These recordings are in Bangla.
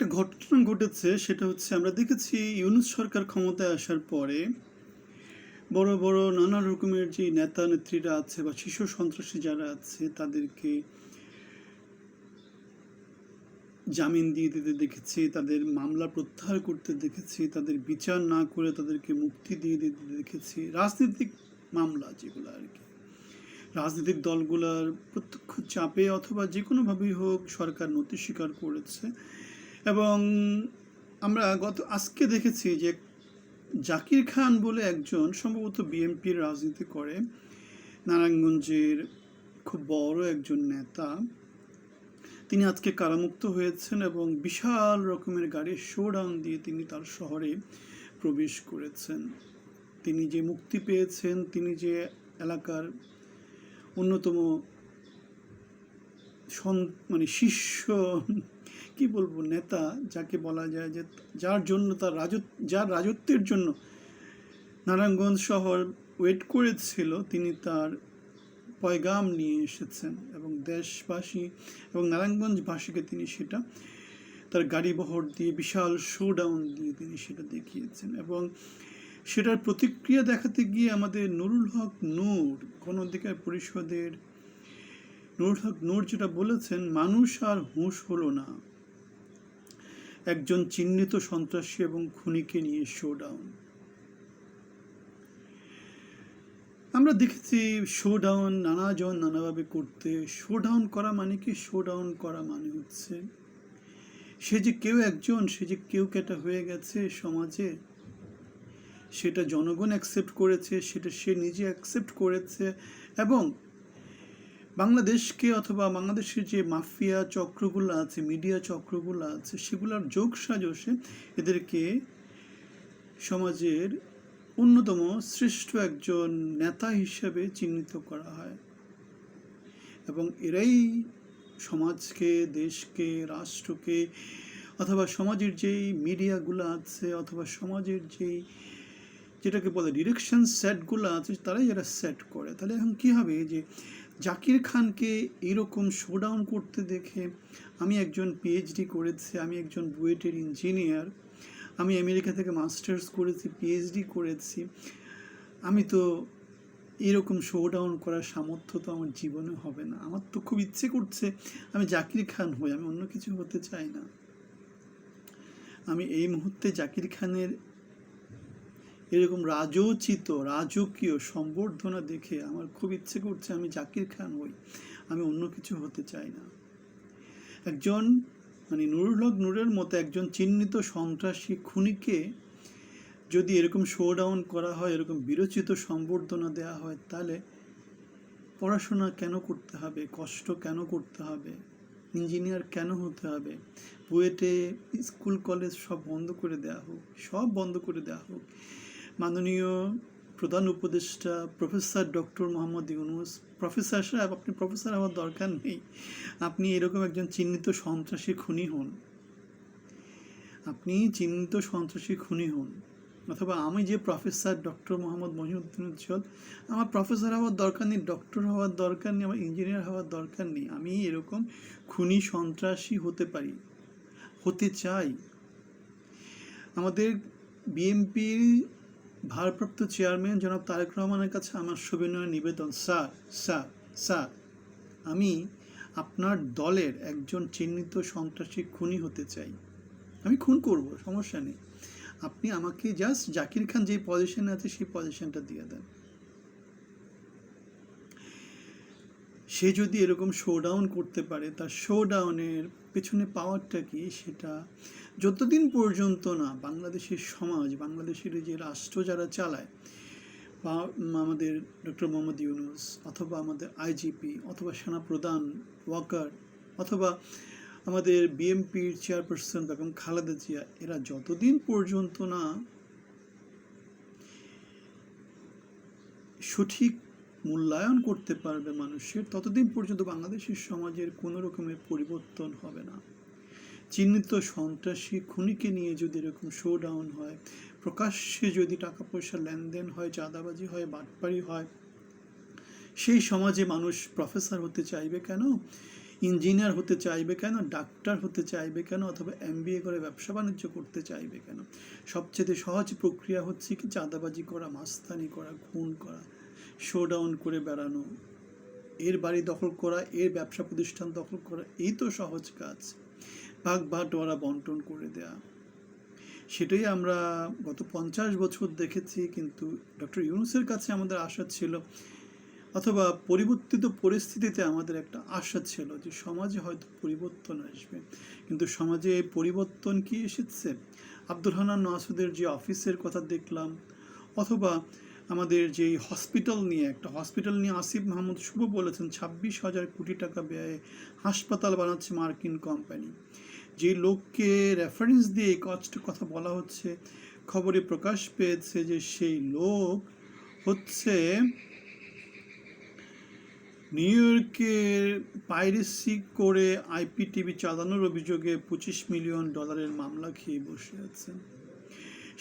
একটা ঘটনা ঘটেছে, সেটা হচ্ছে আমরা দেখেছি ইউনুস সরকার ক্ষমতায় আসার পরে বড় বড় নানা রকমের যে নেতা নেত্রীরা আছে বা শিশু সন্ত্রাসী যারা আছে, তাদেরকে জামিন দিয়ে দিতে দেখেছি, তাদের মামলা প্রত্যাহার করতে দেখেছি, তাদের বিচার না করে তাদেরকে মুক্তি দিয়ে দিতে দেখেছি। রাজনৈতিক মামলা যেগুলো আর কি। রাজনৈতিক দলগুলার প্রত্যক্ষ চাপে অথবা যে কোনোভাবেই হোক সরকার নথি স্বীকার করেছে। এবং আমরা গত, আজকে দেখেছি যে জাকির খান বলে একজন সম্ভবত বিএনপির রাজনীতি করে। নারায়ণগঞ্জের খুব বড় একজন নেতা। তিনি আজকে কারামুক্ত হয়েছেন এবং বিশাল রকমের গাড়ির শোডাউন দিয়ে তিনি তার শহরে প্রবেশ করেছেন। তিনি যে মুক্তি পেয়েছেন, তিনি যে এলাকার অন্যতম মানে শিষ্য কি বলব, নেতা যাকে বলা যায় যে যার জন্য তার রাজত্ব, যার রাজত্বের জন্য নারায়ণগঞ্জ শহর ওয়েট করেছিল, তিনি তার পয়গাম নিয়ে এসেছেন এবং দেশবাসী এবং নারায়ণগঞ্জবাসীকে তিনি সেটা, তার গাড়ি বহর দিয়ে বিশাল শোডাউন দিয়ে তিনি সেটা দেখিয়েছেন এবং সেটার প্রতিক্রিয়া দেখাতে গিয়ে আমাদের নুরুল হক নূর গণ অধিকার পরিষদের নুরুল হক নূর যেটা বলেছেন, মানুষ আর হুঁশ হলো না। একজন চিহ্নিত সন্ত্রাসী এবং খুনিকে নিয়ে শোডাউন আমরা দেখেছি শোডাউন নানাজন নানাভাবে করতে। শোডাউন করা মানে কি? শোডাউন করা মানে হচ্ছে সে যে কেউ একজন, সে যে কেউ কেটা হয়ে গেছে সমাজে, সেটা জনগণ অ্যাকসেপ্ট করেছে, সেটা সে নিজে অ্যাকসেপ্ট করেছে এবং বাংলাদেশকে অথবা বাংলাদেশের যে মাফিয়া চক্রগুলো আছে, মিডিয়া চক্রগুলো আছে, সেগুলোর যোগ সাজসে এদেরকে সমাজের অন্যতম শ্রেষ্ঠ একজন নেতা হিসেবে চিহ্নিত করা হয়। এবং এরাই সমাজকে, দেশকে, রাষ্ট্রকে অথবা সমাজের যেই মিডিয়াগুলো আছে অথবা সমাজের যেই যেটাকে বলে ডিরেকশন সেটগুলো আছে, তারাই যারা সেট করে। তাহলে এখন কী হবে? যে জাকির খানকে এরকম শোডাউন করতে দেখে আমি একজন পিএইচডি করেছি, আমি একজন বুয়েটের ইঞ্জিনিয়ার আমি আমেরিকা থেকে মাস্টার্স করেছি পিএইচডি করেছি। আমি তো এরকম শোডাউন করার সামর্থ্য তো আমার জীবনে হবে না। আমার তো খুব ইচ্ছে করছে আমি জাকির খান হই, আমি অন্য কিছু হতে চাই না। আমি এই মুহূর্তে জাকির খানের এরকম রাজোচিত, রাজকীয় সম্বর্ধনা দেখে আমার খুব ইচ্ছে করছে আমি জাকির খান হই। আমি অন্য কিছু হতে চাই না। একজন মানে নুরুল হক নূরের মতো একজন চিহ্নিত সন্ত্রাসী খুনিকে যদি এরকম শোডাউন করা হয়, এরকম বিরচিত সম্বর্ধনা দেওয়া হয়, তাহলে পড়াশোনা কেন করতে হবে? কষ্ট কেন করতে হবে? ইঞ্জিনিয়ার কেন হতে হবে? বুয়েটে স্কুল কলেজ সব বন্ধ করে দেওয়া হোক, সব বন্ধ করে দেওয়া হোক। মাননীয় প্রধান উপদেষ্টা professor doctor Mohammad Yunus. Professor সাহেব, আপনি প্রফেসর হওয়ার দরকার নেই। আপনি এরকম একজন চিহ্নিত সন্ত্রাসী খুনি হন। আপনি চিহ্নিত সন্ত্রাসী খুনি হন। অথবা আমি যে প্রফেসর ডক্টর মোহাম্মদ মহিউদ্দিন উজ্জ্বল, আমার প্রফেসর হওয়ার দরকার নেই, ডক্টর হওয়ার দরকার নেই, আমার ইঞ্জিনিয়ার হওয়ার দরকার নেই। আমি এরকম খুনি সন্ত্রাসী হতে পারি, হতে চাই। আমাদের বিএনপির ভারপ্রাপ্ত চেয়ারম্যান জনাব তারেক রহমানের কাছে আমার সবিনয় নিবেদন। স্যার স্যার স্যার, আমি আপনার দলের একজন চিহ্নিত সন্ত্রাসী খুনি হতে চাই। আমি খুন করব, সমস্যা নেই। আপনি আমাকে জাস্ট জাকির খান যে পজিশনে আছে, সেই পজিশনটা দিয়ে দেন। সে যদি এরকম শোডাউন করতে পারে, তার শোডাউনের পেছনে পাওয়ারটা কি? সেটা যতদিন পর্যন্ত না বাংলাদেশের সমাজ, বাংলাদেশের যে রাষ্ট্র যারা চালায়, বা আমাদের ডক্টর মোহাম্মদ ইউনুস অথবা আমাদের আইজিপি অথবা সেনাপ্রধান ওয়াকার অথবা আমাদের বিএমপির চেয়ারপারসন বেগম খালেদা জিয়া, এরা যতদিন পর্যন্ত না সঠিক মূল্যায়ন করতে পারবে মানুষের, ততদিন পর্যন্ত বাংলাদেশের সমাজের কোনো রকমের পরিবর্তন হবে না। চিহ্নিত সন্ত্রাসী খুনিকে নিয়ে যদি এরকম শো ডাউন হয়, প্রকাশ্যে যদি টাকা পয়সা লেনদেন হয়, চাঁদাবাজি হয় বাটপাড়ি হয়, সেই সমাজে মানুষ প্রফেসর হতে চাইবে কেন? ইঞ্জিনিয়ার হতে চাইবে কেন? ডাক্তার হতে চাইবে কেন? অথবা এমবিএ করে ব্যবসা বাণিজ্য করতে চাইবে কেন? সবচেয়ে সহজ প্রক্রিয়া হচ্ছে কি চাঁদাবাজি করা, মাস্তানি করা, খুন করা শোডাউন করে বেড়ানো। এর বাড়ি দখল করা, এর ব্যবসা প্রতিষ্ঠান দখল করা, এই তো সহজ কাজ। ভাগ বাটোয়ারা বন্টন করে দেয়া। সেটাই আমরা গত পঞ্চাশ বছর দেখেছি, কিন্তু ডক্টর ইউনুসের কাছে আমাদের আশা ছিল, অথবা পরিবর্তিত পরিস্থিতিতে আমাদের একটা আশা ছিল যে সমাজে হয়তো পরিবর্তন আসবে। কিন্তু সমাজে এই পরিবর্তন কি এসেছে? আব্দুল হানান নাসুদের যে অফিসের কথা দেখলাম, অথবা আমাদের যে হসপিটাল নিয়ে, একটা হসপিটাল নিয়ে আসিফ মাহমুদ শুভ বলেছেন, ছাব্বিশ হাজার কোটি টাকা ব্যয়ে হাসপাতাল বানাচ্ছে মার্কিন কোম্পানি। যে লোককে রেফারেন্স দিয়ে এই কাজটা কথা বলা হচ্ছে, খবরে প্রকাশ পেয়েছে যে সেই লোক হচ্ছে নিউ ইয়র্কের পাইরেসি করে আইপি টিভি চালানোর অভিযোগে পঁচিশ মিলিয়ন ডলারের মামলা খেয়ে বসে আছেন।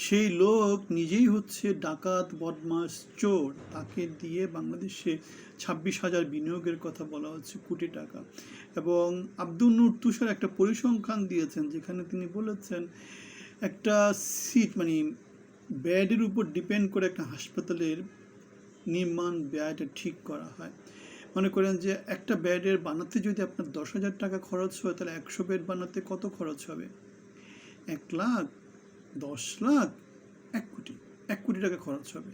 সেই লোক নিজেই হচ্ছে ডাকাত বদমাস চোর। তাকে দিয়ে বাংলাদেশে ছাব্বিশ হাজার বিনিয়োগের কথা বলা হচ্ছে কোটি টাকা। এবং আব্দুল নূর তুষার একটা পরিসংখ্যান দিয়েছেন যেখানে তিনি বলেছেন, একটা সিট মানে ব্যাডের উপর ডিপেন্ড করে একটা হাসপাতালের নির্মাণ ব্যয়টা ঠিক করা হয়। মনে করেন যে একটা বেডের বানাতে যদি আপনার দশ হাজার টাকা খরচ হয়, তাহলে একশো বেড বানাতে কত খরচ হবে? এক লাখ? দশ লাখ, এক কোটি এক কোটি টাকা খরচ হবে।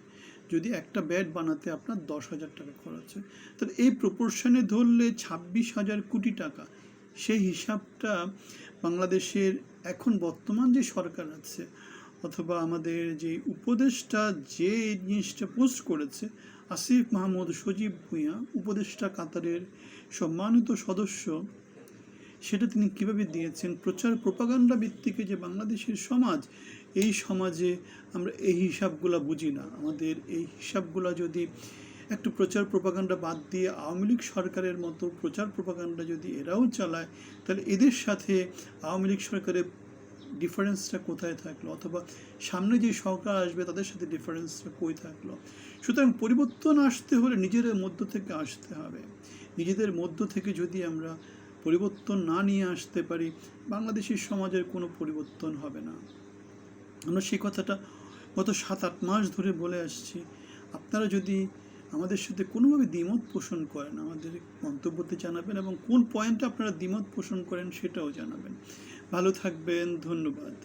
যদি একটা বেড বানাতে আপনার দশ হাজার টাকা খরচ হয়, তাহলে এই প্রপোর্শনে ধরলে ছাব্বিশ হাজার কোটি টাকা। সেই হিসাবটা বাংলাদেশের এখন বর্তমান যে সরকার আছে, অথবা আমাদের যে উপদেষ্টা যে জিনিসটা পোস্ট করেছে, আসিফ মাহমুদ সজীব ভূঁইয়া, উপদেষ্টা কাতারের সম্মানিত সদস্য সেটা তিনি কীভাবে দিয়েছেন? প্রচার প্রপাগান্ডা ভিত্তিকে যে বাংলাদেশের সমাজ, এই সমাজে আমরা এই হিসাবগুলো বুঝি না। আমাদের এই হিসাবগুলো যদি একটু প্রচার প্রপাগান্ডা বাদ দিয়ে আওয়ামী লীগ সরকারের মতো প্রচার প্রপাগান্ডা যদি এরাও চালায়, তাহলে এদের সাথে আওয়ামী লীগ সরকারের ডিফারেন্সটা কোথায় থাকল? অথবা সামনে যে সরকার আসবে, তাদের সাথে ডিফারেন্সটা কই থাকল? সুতরাং পরিবর্তন আসতে হলে নিজেদের মধ্য থেকে আসতে হবে। নিজেদের মধ্য থেকে যদি আমরা পরিবর্তন না নিয়ে আসতে পারি, বাংলাদেশের সমাজের কোনো পরিবর্তন হবে না। আমরা সেই কথাটা গত সাত আট মাস ধরে বলে আসছি। আপনারা যদি আমাদের সাথে কোনোভাবে দ্বিমত পোষণ করেন, আমাদের মন্তব্যতে জানাবেন এবং কোন পয়েন্টে আপনারা দ্বিমত পোষণ করেন সেটাও জানাবেন। ভালো থাকবেন, ধন্যবাদ।